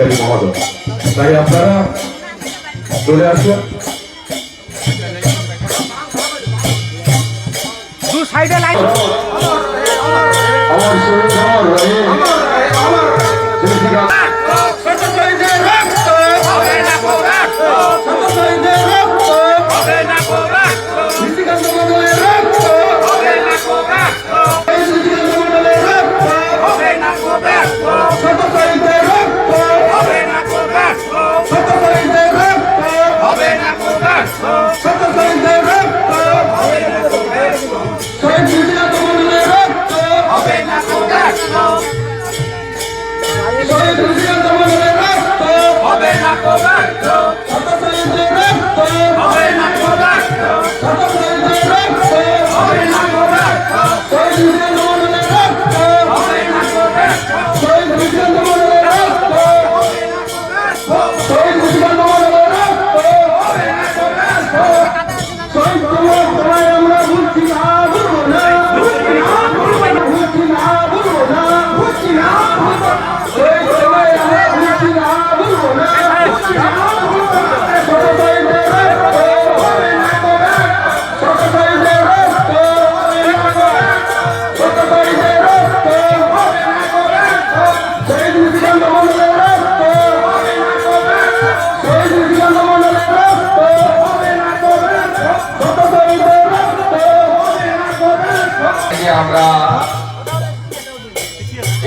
মহোদয়। তাই আপনারা চলে আসুন। দু সাইডে লাইন। আমার শহীদ অমর Santa Santa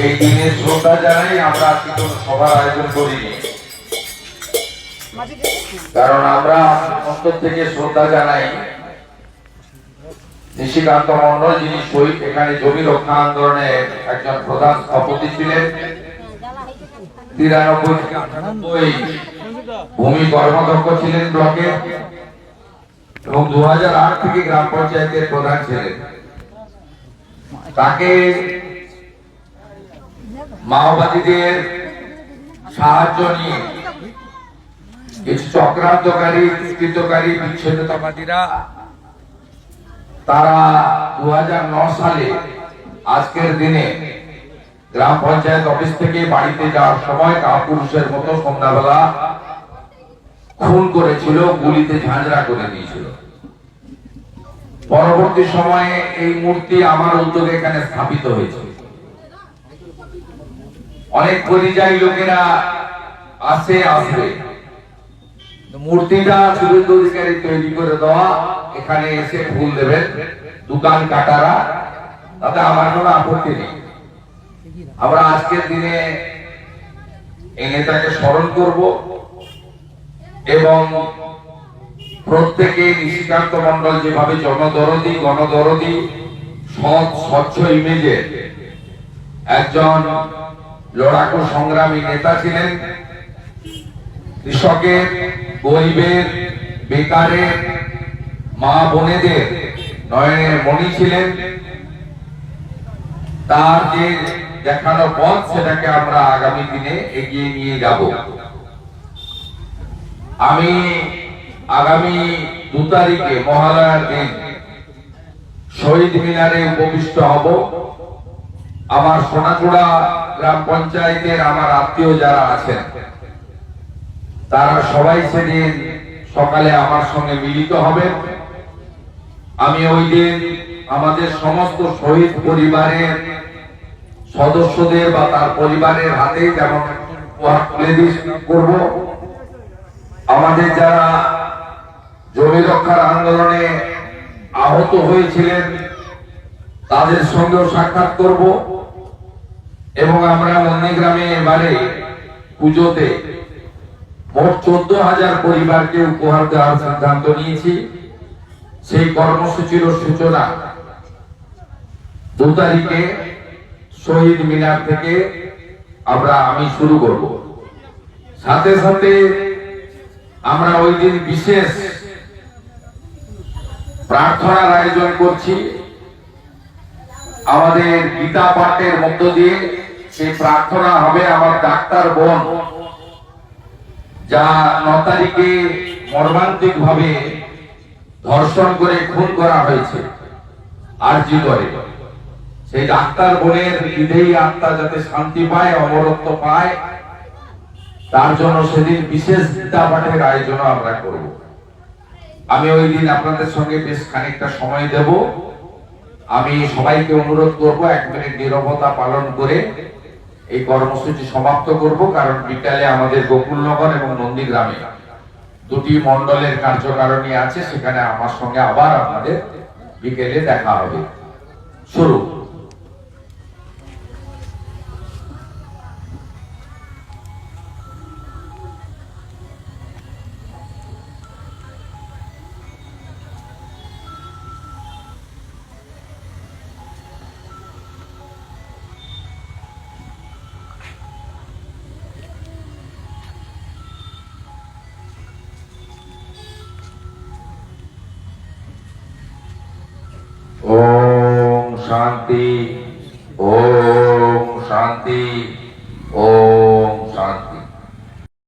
এই দিনে শ্রদ্ধা জানাই আমরা আজকে কোনো সভার আয়োজন করিনি। কারণ আমরা অন্তর থেকে শ্রদ্ধা জানাই। নিশিকান্ত মন্ডল যিনি শহীদ এখানে জমি রক্ষা আন্দোলনের একজন প্রধান স্থপতি ছিলেন। তিরানব্বই আটানব্বই ভূমি কর্মদক্ষ ছিলেন ব্লকে এবং দু হাজার আট থেকে গ্রাম পঞ্চায়েতের প্রধান ছিলেন। তাকে মাওবাদীদের সাহায্য নিয়ে কিছু চক্রান্তকারী, দুষ্কৃতকারী বিচ্ছিন্নতাবাদীরা তারা দু সালে আজকের দিনে গ্রাম পঞ্চায়েত অফিস থেকে বাড়িতে যাওয়ার সময় কাপুরুষের মতো সন্ধ্যাবেলা খুন করেছিল, গুলিতে ঝাঁঝরা করে দিয়েছিল। পরবর্তী সময়ে এই মূর্তি আমার উদ্যোগে এখানে স্থাপিত হয়েছে। অনেক পরিযায়ী লোকেরা আসে আসবে মূর্তিটা শুভেন্দু অধিকারী তৈরি করে দেওয়া, এখানে এসে ফুল দেবেন। দোকান কাটারা, তাতে আমার কোনো আপত্তি নেই। আমরা আজকের দিনে এই নেতাকে স্মরণ করব এবং প্রত্যেকে নিশিকান্ত মন্ডল যেভাবে জনদরদি, গণদরদি, সৎ, স্বচ্ছ ইমেজের একজন লড়াকু সংগ্রামী নেতা ছিলেন। কৃষকের, গরিবের, বেকারের, মা বোনেদের নয়নের মণি ছিলেন। তার যে দেখানো পথ, সেটাকে আমরা আগামী দিনে এগিয়ে নিয়ে যাব। আমি আগামী দু তারিখে মহালয়ার দিন শহীদ মিনারে উপবিষ্ট হব। আমার সোনাচূড়া গ্রাম পঞ্চায়েতের আমার আত্মীয় যারা আছেন, তারা সবাই সেদিন সকালে আমার সঙ্গে মিলিত হবে আমি ওই দিন আমাদের সমস্ত শহীদ পরিবারের সদস্যদের বা তার পরিবারের হাতে যেমন করব। আমাদের যারা জমি রক্ষার আন্দোলনে আহত হয়েছিলেন তাদের সঙ্গেও সাক্ষাৎ করব এবং আমরা নন্দীগ্রামে এবারে পুজোতে মোট চোদ্দ হাজার পরিবারকে উপহার দেওয়ার সিদ্ধান্ত নিয়েছি। সেই কর্মসূচির সূচনা দু তারিখে শহীদ মিনার থেকে আমরা আমি শুরু করব। সাথে সাথে আমরা ওই দিন বিশেষ প্রার্থনার আয়োজন করছি। আমাদের গীতা পাঠের মধ্য দিয়ে সেই প্রার্থনা হবে আমার ডাক্তার বোন, যা ন তারিখে মর্মান্তিক ভাবে ধর্ষণ করে খুন করা হয়েছে, আরজি করে। সেই ডাক্তার বোনের বিধেয়ী আত্মা যাতে শান্তি পায়, অমরত্ব পায়, তার জন্য সেদিন বিশেষ গীতা পাঠের আয়োজন আমরা করব। আমি ওই দিন আপনাদের সঙ্গে বেশ খানিকটা সময় দেব। আমি সবাইকে অনুরোধ করব এক মিনিট নিরবতা পালন করে এই কর্মসূচি সমাপ্ত করব, কারণ বিকালে আমাদের গোকুলনগর এবং নন্দীগ্রামে দুটি মন্ডলের কার্যকারণী আছে, সেখানে আমার সঙ্গে আবার আপনাদের বিকেলে দেখা হবে। শুরু। ओम शांति ओम शांति